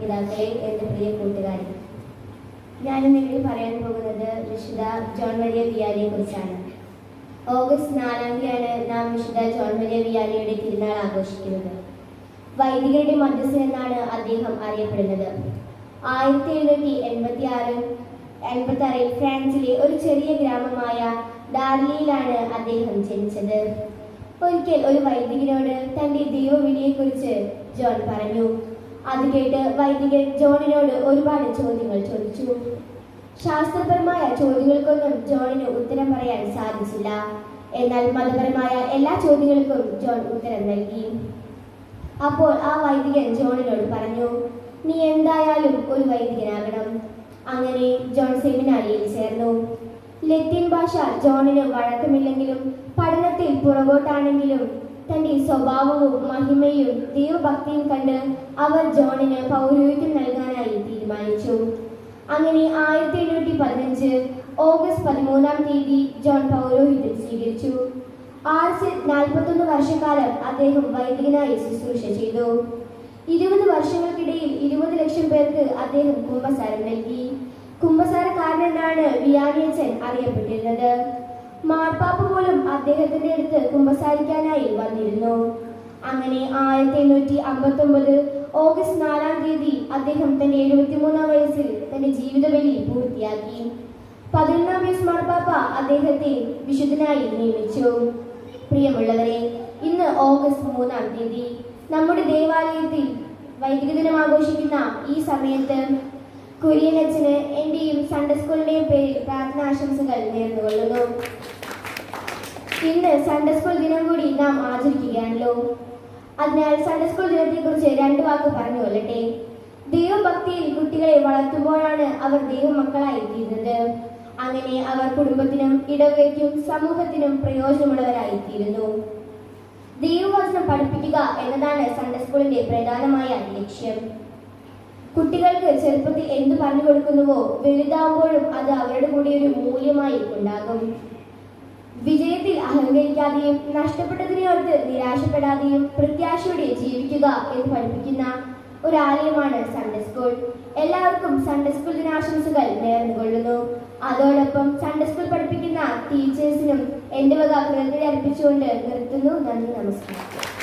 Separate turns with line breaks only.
പിതാക്കളെ എന്റെ പ്രിയ കൂട്ടുകാരി. ഞാനിന്നിവിടെ പറയാൻ പോകുന്നത് വിശുദ്ധ ജോൺ മരിയ വിയാലിയെ കുറിച്ചാണ്. ഓഗസ്റ്റ് നാലാം തീയതിയാണ് നാം വിശുദ്ധ ജോൺ മരിയ വിയാലിയുടെ തിരുനാൾ ആഘോഷിക്കുന്നത്. വൈദികരുടെ മധ്യസ്ഥൻ എന്നാണ് അദ്ദേഹം അറിയപ്പെടുന്നത്. ആയിരത്തി എഴുന്നൂറ്റി എൺപത്തി ആറ് എൺപത്തി ആറിൽ ഫ്രാൻസിലെ ഒരു ചെറിയ ഗ്രാമമായ ഡാർലിയിലാണ് അദ്ദേഹം ജനിച്ചത്. ഒരിക്കൽ ഒരു വൈദികനോട് തന്റെ ദൈവവിളിയെക്കുറിച്ച് ജോൺ പറഞ്ഞു അത് കേട്ട് വൈദികൻ ജോണിനോട് ഒരുപാട് ചോദ്യങ്ങൾ ചോദിച്ചു. ശാസ്ത്രപരമായ ചോദ്യങ്ങൾക്കൊന്നും ജോണിന് ഉത്തരം പറയാൻ സാധിച്ചില്ല. എന്നാൽ മതപരമായ എല്ലാ ചോദ്യങ്ങൾക്കും ജോൺ ഉത്തരം നൽകി. അപ്പോൾ ആ വൈദികൻ ജോണിനോട് പറഞ്ഞു നീ എന്തായാലും ഒരു വൈദികനാകണം. അങ്ങനെ ജോൺ സെമിനാരിയിൽ ചേർന്നു. ലത്തീൻ ഭാഷ ജോണിന് വഴക്കമില്ലെങ്കിലും പഠനത്തിൽ പുറകോട്ടാണെങ്കിലും തന്റെ സ്വഭാവവും മഹിമയും ദൈവഭക്തിയും കണ്ട് അവർ ജോണിന് പൗരോഹിത്യം നൽകാനായി തീരുമാനിച്ചു. അങ്ങനെ ആയിരത്തി എണ്ണൂറ്റി പതിനഞ്ച് ഓഗസ്റ്റ് പതിമൂന്നാം തീയതി ജോൺ പൗരോഹിത്യം സ്വീകരിച്ചു. ആർസിൽ നാൽപ്പത്തൊന്ന് വർഷക്കാലം അദ്ദേഹം വൈദികനായി ശുശ്രൂഷ ചെയ്തു. ഇരുപത് വർഷങ്ങൾക്കിടയിൽ ഇരുപത് ലക്ഷം പേർക്ക് അദ്ദേഹം കുംഭസാരം നൽകി. കുംഭസാരക്കാരനെന്നാണ് വിയാനിയച്ചൻ അറിയപ്പെട്ടിരുന്നത്. മാർപ്പാപ്പ പോലും അദ്ദേഹത്തിന്റെ അടുത്ത് കുമ്പസാരിക്കാനായി വന്നിരുന്നു. അങ്ങനെ ആയിരത്തി എണ്ണൂറ്റി അമ്പത്തി ഒമ്പത് ഓഗസ്റ്റ് നാലാം തീയതി അദ്ദേഹം തന്റെ എഴുപത്തിമൂന്നാം വയസ്സിൽ തന്റെ ജീവിതബലി പൂർത്തിയാക്കി. പതിനൊന്നാം വയസ്സ് മാർപ്പാപ്പ അദ്ദേഹത്തെ വിശുദ്ധനായി നിയമിച്ചു. പ്രിയമുള്ളവരെ ഇന്ന് ഓഗസ്റ്റ് മൂന്നാം തീയതി നമ്മുടെ ദേവാലയത്തിൽ വൈദിക ദിനം ആഘോഷിക്കുന്ന ഈ സമയത്ത് കുര്യനച്ഛന് എന്റെയും സൺഡേ സ്കൂളിന്റെയും പേരിൽ പ്രാർത്ഥനാശംസകൾ നേർന്നുകൊള്ളുന്നു. ഇന്ന് സൺഡേ സ്കൂൾ ദിനം കൂടി നാം ആചരിക്കുകയാണല്ലോ. അതിനാൽ സൺഡേ സ്കൂൾ ദിനത്തെ കുറിച്ച് രണ്ട് വാക്ക് പറഞ്ഞു കൊള്ളട്ടെ. ദൈവഭക്തിയിൽ കുട്ടികളെ വളർത്തുമ്പോഴാണ് അവർ ദൈവമക്കളായി തീരുന്നത്. അങ്ങനെ അവർ കുടുംബത്തിനും ഇടവേക്കും സമൂഹത്തിനും പ്രയോജനമുള്ളവരായി തീരുന്നു ദൈവവചനം പഠിപ്പിക്കുക എന്നതാണ് സൺഡേ സ്കൂളിന്റെ പ്രധാനമായ ലക്ഷ്യം. കുട്ടികൾക്ക് ചെറുപ്പത്തിൽ എന്ത് പറഞ്ഞു കൊടുക്കുന്നുവോ വലുതാവുമ്പോഴും അത് അവരുടെ കൂടി ഒരു മൂല്യമായി ഉണ്ടാകും. അഹങ്കരിക്കാതെയും നഷ്ടപ്പെട്ടതിനെ ഓർത്ത് നിരാശപ്പെടാതെയും പ്രത്യാശയോടെ ജീവിക്കുക എന്ന് പഠിപ്പിക്കുന്ന ഒരു ആലയമാണ് സൺഡേ സ്കൂൾ എല്ലാവർക്കും സൺഡേ സ്കൂൾ ദിനാശംസകൾ നേർന്നുകൊള്ളുന്നു അതോടൊപ്പം സൺഡേ സ്കൂൾ പഠിപ്പിക്കുന്ന ടീച്ചേഴ്സിനും എന്റെ വക കൃതജ്ഞത അർപ്പിച്ചുകൊണ്ട് നിർത്തുന്നു. നന്ദി നമസ്കാരം.